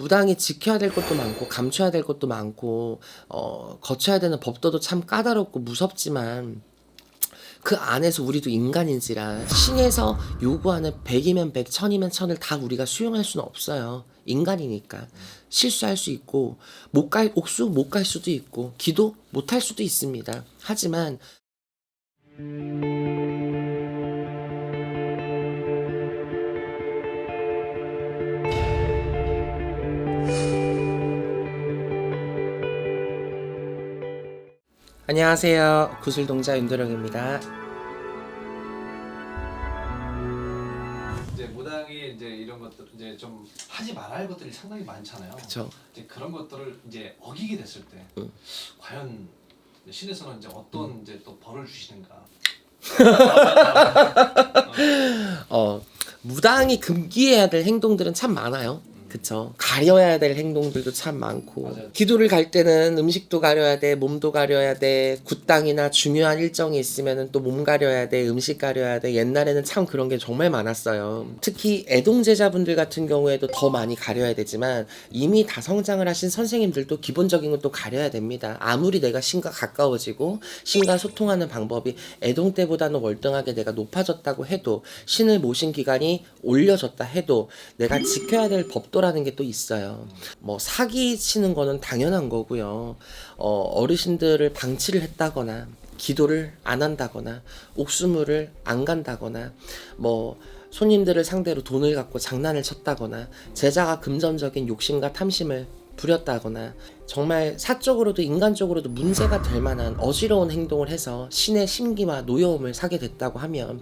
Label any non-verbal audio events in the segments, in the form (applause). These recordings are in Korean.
무당이 지켜야 될 것도 많고 감춰야 될 것도 많고 어, 거쳐야 되는 법도도 참 까다롭고 무섭지만 그 안에서 우리도 인간인지라 신에서 요구하는 100이면 100, 1000이면 1000을 다 우리가 수용할 수는 없어요. 인간이니까 실수할 수 있고 못 갈 옥수 못 갈 수도 있고 기도 못 할 수도 있습니다. 하지만 안녕하세요. 구슬동자 윤도령입니다. 이제 무당이 이제 이런 것들 이제 좀 하지 말아야 할 것들이 상당히 많잖아요. 그쵸. 이제 그런 것들을 이제 어기게 됐을 때 응. 과연 신에서는 이제 어떤 이제 또 벌을 주시는가? (laughs) 어, 무당이 금기해야 될 행동들은 참 많아요. 그쵸. 가려야 될 행동들도 참 많고. 맞아요. 기도를 갈 때는 음식도 가려야 돼, 몸도 가려야 돼, 굿당이나 중요한 일정이 있으면은 또몸 가려야 돼, 음식 가려야 돼. 옛날에는 참 그런 게 정말 많았어요. 특히 애동 제자분들 같은 경우에도 더 많이 가려야 되지만 이미 다 성장을 하신 선생님들도 기본적인 것도 가려야 됩니다. 아무리 내가 신과 가까워지고 신과 소통하는 방법이 애동 때보다는 월등하게 내가 높아졌다고 해도 신을 모신 기간이 올려졌다 해도 내가 지켜야 될 법도 라는 게 또 있어요. 뭐 사기 치는 거는 당연한 거고요. 어, 어르신들을 방치를 했다거나 기도를 안 한다거나 옥수물을 안 간다거나 뭐 손님들을 상대로 돈을 갖고 장난을 쳤다거나 제자가 금전적인 욕심과 탐심을 부렸다거나 정말 사적으로도 인간적으로도 문제가 될 만한 어지러운 행동을 해서 신의 심기와 노여움을 사게 됐다고 하면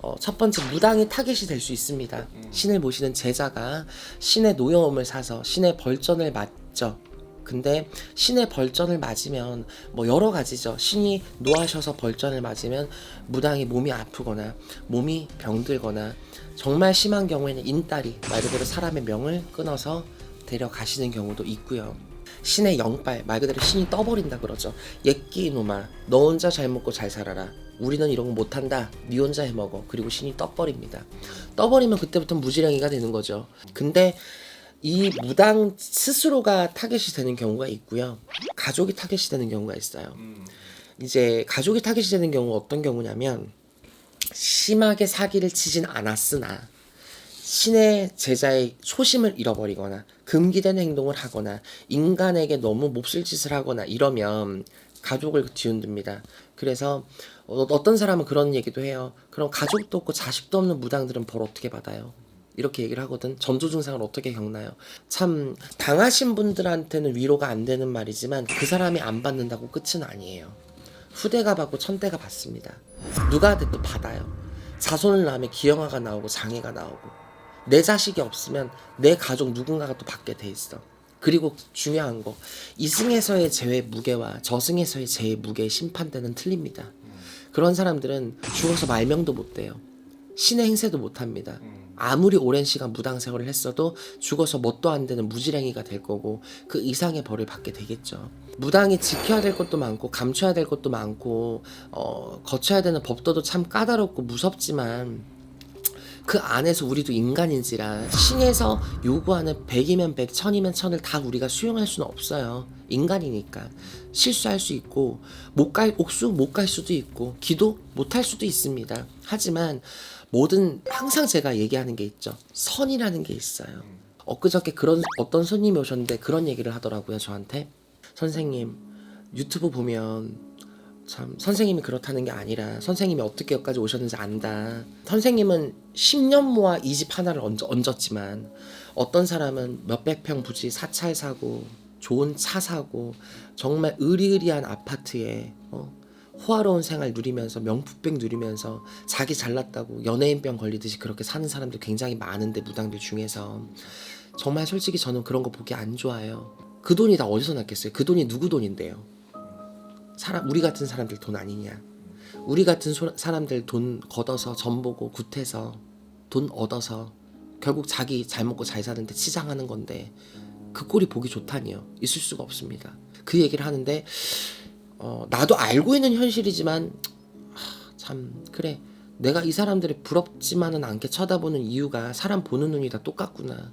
어, 첫 번째 무당이 타겟이 될 수 있습니다. 신을 모시는 제자가 신의 노여움을 사서 신의 벌전을 맞죠. 근데 신의 벌전을 맞으면 뭐 여러 가지죠. 신이 노하셔서 벌전을 맞으면 무당이 몸이 아프거나 몸이 병들거나 정말 심한 경우에는 인딸이 말 그대로 사람의 명을 끊어서 데려가시는 경우도 있고요. 신의 영빨 말 그대로 신이 떠버린다 그러죠. 예끼 이놈아 너 혼자 잘 먹고 잘 살아라. 우리는 이런 거 못한다. 네 혼자 해먹어. 그리고 신이 떠버립니다. 떠버리면 그때부터 무지랭이가 되는 거죠. 근데 이 무당 스스로가 타겟이 되는 경우가 있고요. 가족이 타겟이 되는 경우가 있어요. 음, 이제 가족이 타겟이 되는 경우가 어떤 경우냐면 심하게 사기를 치진 않았으나 신의 제자의 초심을 잃어버리거나 금기된 행동을 하거나 인간에게 너무 몹쓸 짓을 하거나 이러면 가족을 뒤흔듭니다. 그래서 어, 어떤 사람은 그런 얘기도 해요. 그럼 가족도 없고 자식도 없는 무당들은 벌 어떻게 받아요? 이렇게 얘기를 하거든. 전조 증상을 어떻게 겪나요? 참 당하신 분들한테는 위로가 안 되는 말이지만 그 사람이 안 받는다고 끝은 아니에요. 후대가 받고 천대가 받습니다. 누가 돼도 받아요. 자손을 낳으면 기형아가 나오고 장애가 나오고 내 자식이 없으면 내 가족 누군가가 또 받게 돼 있어. 그리고 중요한 거 이승에서의 재회 무게와 저승에서의 재회 무게의 심판대는 틀립니다. 그런 사람들은 죽어서 말명도 못 돼요. 신의 행세도 못 합니다. 아무리 오랜 시간 무당 생활을 했어도 죽어서 뭣도 안 되는 무지랭이가 될 거고 그 이상의 벌을 받게 되겠죠. 무당이 지켜야 될 것도 많고 감춰야 될 것도 많고 어, 거쳐야 되는 법도도 참 까다롭고 무섭지만 그 안에서 우리도 인간인지라 신에서 요구하는 100이면 100, 1000이면 1000을 다 우리가 수용할 수는 없어요. 인간이니까 실수할 수 있고 못 갈 옥수 못 갈 수도 있고 기도 못 할 수도 있습니다. 하지만 모든 항상 제가 얘기하는 게 있죠. 선이라는 게 있어요. 엊그저께 그런 어떤 손님이 오셨는데 그런 얘기를 하더라고요 저한테 선생님 유튜브 보면 참 선생님이 그렇다는 게 아니라 선생님이 어떻게 여기까지 오셨는지 안다. 선생님은 10년 모아 이 집 하나를 얹, 얹었지만 어떤 사람은 몇백 평 부지 사찰 사고 좋은 차 사고 정말 의리의리한 아파트에 어, 호화로운 생활 누리면서 명품백 누리면서 자기 잘났다고 연예인병 걸리듯이 그렇게 사는 사람도 굉장히 많은데 무당들 중에서 정말 솔직히 저는 그런 거 보기 안 좋아요. 그 돈이 다 어디서 났겠어요? 그 돈이 누구 돈인데요? 사람 우리 같은 사람들 돈 아니냐? 우리 같은 소- 사람들 돈 걷어서 전 보고 굿해서 돈 얻어서 결국 자기 잘 먹고 잘 사는데 치장하는 건데 그 꼴이 보기 좋다니요. 있을 수가 없습니다. 그 얘기를 하는데 어, 나도 알고 있는 현실이지만 하, 참 그래 내가 이 사람들을 부럽지만은 않게 쳐다보는 이유가 사람 보는 눈이 다 똑같구나.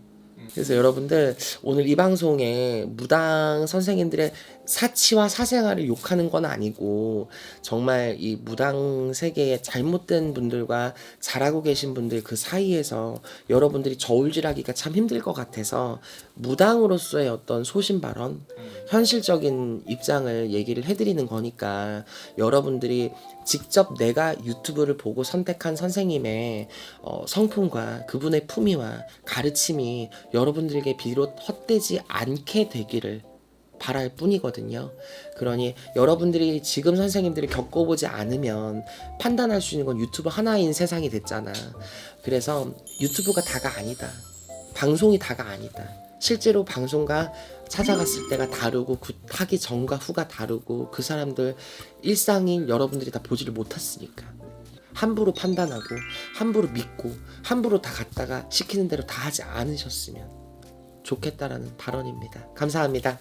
그래서 여러분들 오늘 이 방송에 무당 선생님들의 사치와 사생활을 욕하는 건 아니고 정말 이 무당 세계에 잘못된 분들과 잘하고 계신 분들 그 사이에서 여러분들이 저울질하기가 참 힘들 것 같아서 무당으로서의 어떤 소신 발언, 현실적인 입장을 얘기를 해드리는 거니까 여러분들이 직접 내가 유튜브를 보고 선택한 선생님의 어, 성품과 그분의 품위와 가르침이 여러분들에게 비롯 헛되지 않게 되기를 바랄 뿐이거든요. 그러니 여러분들이 지금 선생님들을 겪어보지 않으면 판단할 수 있는 건 유튜브 하나인 세상이 됐잖아. 그래서 유튜브가 다가 아니다. 방송이 다가 아니다. 실제로 방송과 찾아갔을 때가 다르고 그 하기 전과 후가 다르고 그 사람들 일상인 여러분들이 다 보지를 못했으니까 함부로 판단하고 함부로 믿고 함부로 다 갔다가 시키는 대로 다 하지 않으셨으면 좋겠다라는 발언입니다. 감사합니다.